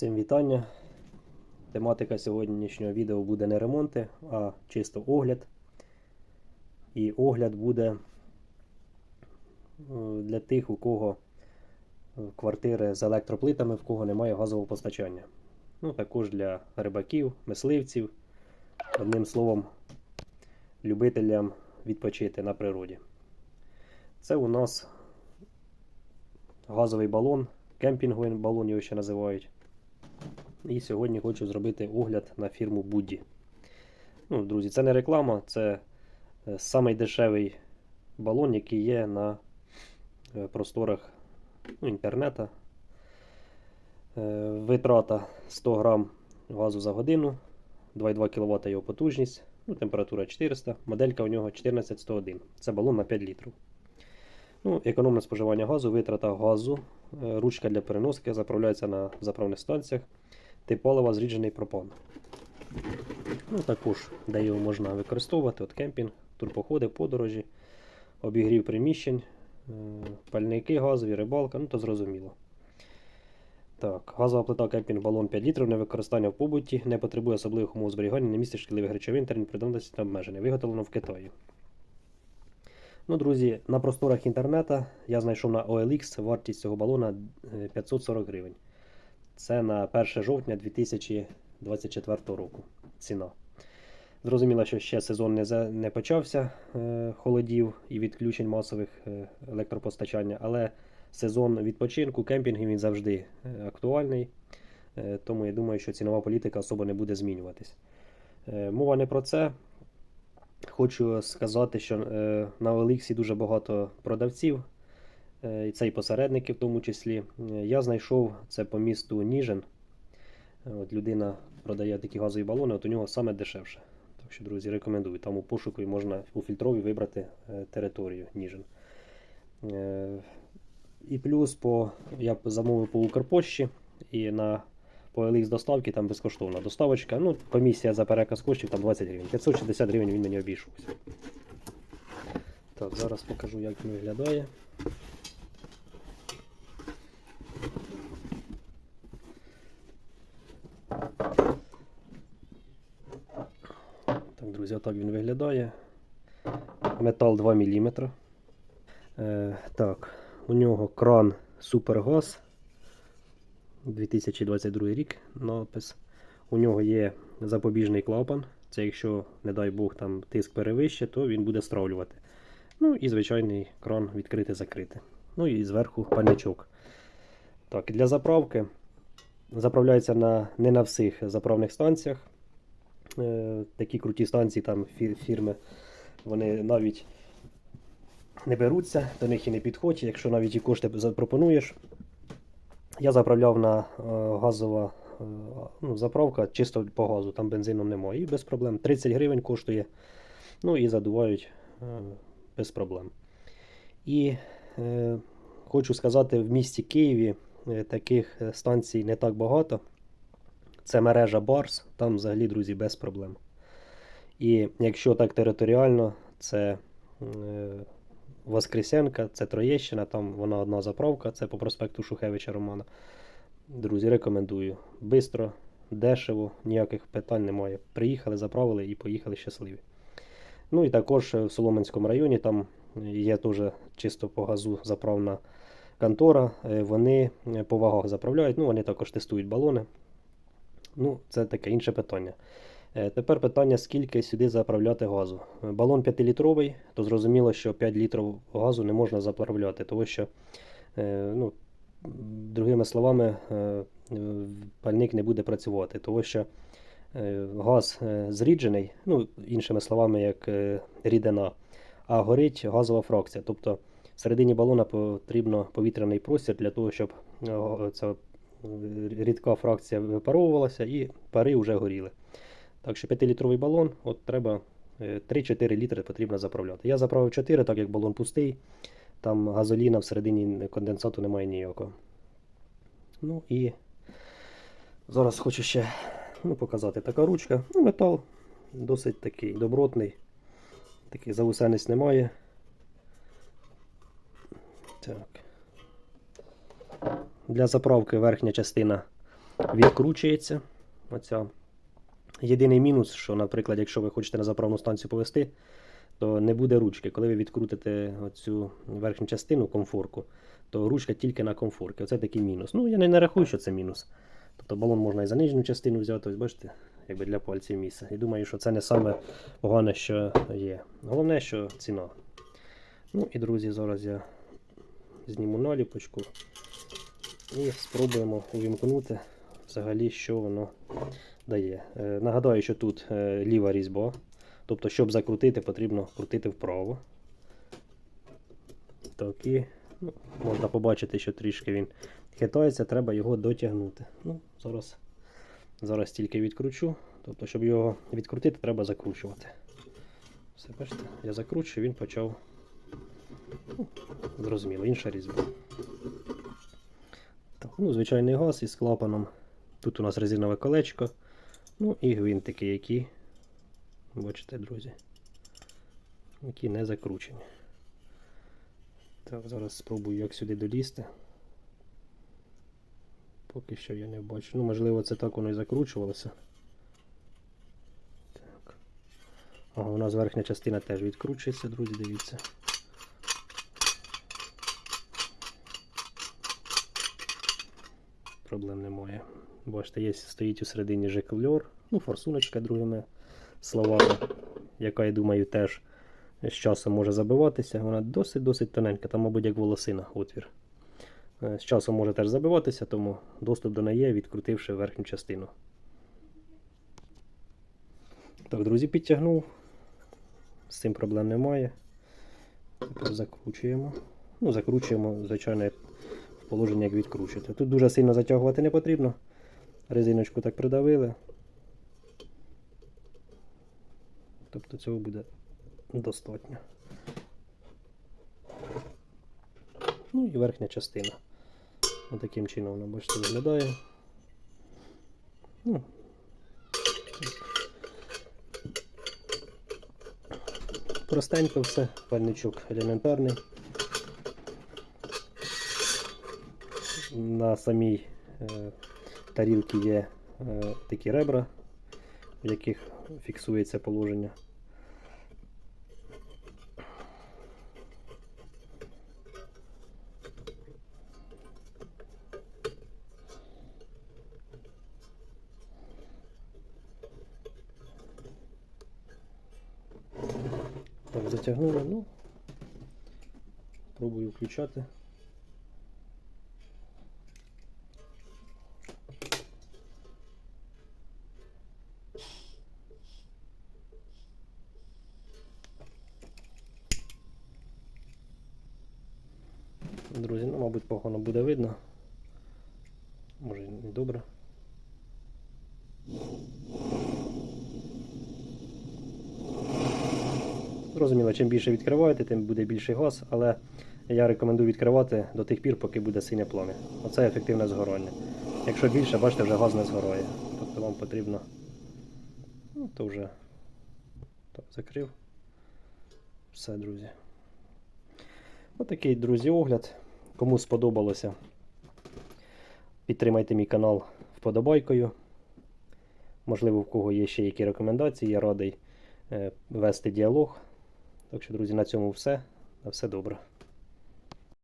Всім вітання. Тематика сьогоднішнього відео буде не ремонти, а чисто огляд. І огляд буде е, для тих, у кого квартири з електроплитами, в кого немає газового постачання. Ну, також для рибаків, мисливців, одним словом, любителям відпочити на природі. Це у нас газовий балон, кемпінговий балон його ще називають. І сьогодні хочу зробити огляд на фірму Будді. Ну, друзі, це не реклама, це е, самий дешевий балон, який є на е, просторах ну, інтернету. Е, Витрата 100 грам газу за годину, 2,2 кВт його потужність, ну, температура 400, моделька у нього 14101. Це балон на 5 літрів. Ну, економне споживання газу, витрата газу, ручка для переноски заправляється на заправних станціях. Тип зріджений пропан. Ну, також, де його можна використовувати, от кемпінг, турпоходи, подорожі, обігрів приміщень, е, пальники газові, рибалка, ну то зрозуміло. Так, газова плита кемпінг балон 5 літрів, не використання в побуті, не потребує особливих умов зберігання, не містить шкідливих речовин, термін придатності та обмеження. Виготовлено в Китаї. Ну, друзі, на просторах інтернету я знайшов на OLX вартість цього балона е, 540 гривень. Це на 1 жовтня 2024 року ціна. Зрозуміло, що ще сезон не, за- не почався е, холодів і відключень масових е, електропостачання, але сезон відпочинку, кемпінгів він завжди е, актуальний. Е, тому я думаю, що цінова політика особо не буде змінюватись. Е, мова не про це. Хочу сказати, що е, на OLX дуже багато продавців, це і посередники в тому числі. Е, Я знайшов це по місту Ніжин. Е, От людина продає такі газові балони, от у нього саме дешевше. Так що, друзі, рекомендую. Там у пошуку можна у фільтрові вибрати е, територію Ніжин. Е, І плюс по, я замовив по Укрпошті і на по LX доставки там безкоштовна доставочка. Ну, комісія за переказ коштів там 20 гривень. 560 гривень він мені обійшовся. Так, зараз покажу, як він виглядає. Так, друзі, отак він виглядає. Метал 2 мм. Е, так, у нього кран Супергаз. 2022 рік напис. У нього є запобіжний клапан. Це якщо, не дай Бог, там тиск перевище, то він буде стравлювати. Ну і звичайний кран відкрити-закрити. Ну і зверху пальничок. Так, для заправки заправляється на, не на всіх заправних станціях. Е, такі круті станції там фі- фірми, вони навіть не беруться, до них і не підходять. Якщо навіть і кошти запропонуєш, я заправляв на е, газова е, ну, заправка чисто по газу, там бензину немає. І без проблем. 30 гривень коштує. Ну і задувають е, без проблем. І е, хочу сказати, в місті Києві е, таких е, станцій не так багато. Це мережа Барс, там взагалі, друзі, без проблем. І якщо так територіально, це е, Воскресенка, це Троєщина, там вона одна заправка, це по проспекту Шухевича Романа. Друзі, рекомендую. Бистро, дешево, ніяких питань немає. Приїхали, заправили і поїхали щасливі. Ну і також е, в Соломенському районі там є теж чисто по газу заправна контора. Е, Вони е, по вагах заправляють, ну вони також тестують балони. Ну, це таке інше питання. Е, Тепер питання, скільки сюди заправляти газу. Е, Балон 5-літровий, то зрозуміло, що 5 літрів газу не можна заправляти, тому що, е, ну, другими словами, е, е, пальник не буде працювати, тому що е, газ е, зріджений, ну, іншими словами, як е, рідина, а горить газова фракція. Тобто всередині балона потрібно повітряний простір для того, щоб е, ця е, рідка фракція випаровувалася і пари вже горіли. Так що 5-літровий балон, от треба е, 3-4 літри потрібно заправляти. Я заправив 4, так як балон пустий. Там газоліна всередині конденсату немає ніякого. Ну і зараз хочу ще ну, показати така ручка. Ну, метал досить такий добротний. Такий заусенець немає. Так. Для заправки верхня частина відкручується. Оця. Єдиний мінус, що, наприклад, якщо ви хочете на заправну станцію повести, то не буде ручки. Коли ви відкрутите оцю верхню частину комфорку, то ручка тільки на комфорки. Оце такий мінус. Ну, я не рахую, що це мінус. Тобто балон можна і за нижню частину взяти, ось бачите, якби для пальців місце. І думаю, що це не саме погане, що є. Головне, що ціна. Ну і друзі, зараз я зніму наліпочку і спробуємо увімкнути взагалі, що воно дає. Е, нагадаю, що тут е, ліва різьба. Тобто, щоб закрутити, потрібно крутити вправо. Так, і ну, можна побачити, що трішки він хитається, треба його дотягнути. Ну, Зараз зараз тільки відкручу. Тобто, щоб його відкрутити, треба закручувати. Все, бачите, я закручую, він почав. Ну, зрозуміло, інша різьба. Так, ну, звичайний газ із клапаном. Тут у нас резинове колечко. Ну і гвинтики, які, бачите, друзі, які не закручені. Так, зараз спробую як сюди долізти. Поки що я не бачу. Ну, можливо, це так воно і закручувалося. Так. Ага, у нас верхня частина теж відкручується, друзі, дивіться. Проблем немає. Бачите, є, стоїть у середині жекльор, ну, форсуночка другими словами, яка, я думаю, теж з часом може забиватися. Вона досить-досить тоненька, там, мабуть, як волосина отвір. Е, З часом може теж забиватися, тому доступ до неї відкрутивши верхню частину. Так, друзі, підтягнув. З цим проблем немає. Тепер закручуємо. Ну, закручуємо, звичайно, в положення, як відкручувати. Тут дуже сильно затягувати не потрібно. Резиночку так придавили. Тобто цього буде достатньо. Ну і верхня частина. Таким чином вона, бачите, виглядає. Ну, Простенько все, пальничок елементарний. На самій е, тарілці є е, такі ребра, в яких фіксується положення. Так, затягнули, ну, пробую включати. Друзі, ну, мабуть, погано буде видно. Може і не добре. Зрозуміло, чим більше відкриваєте, тим буде більший газ, але я рекомендую відкривати до тих пір, поки буде синє плам'я. Оце ефективне згорання. Якщо більше, бачите, вже газ не згорає. Тобто вам потрібно. Ну, то вже так, закрив. Все, друзі. Отакий, друзі, огляд. Кому сподобалося, підтримайте мій канал вподобайкою. Можливо, в кого є ще які рекомендації, я радий е, вести діалог. Так що, друзі, на цьому все. На все добре.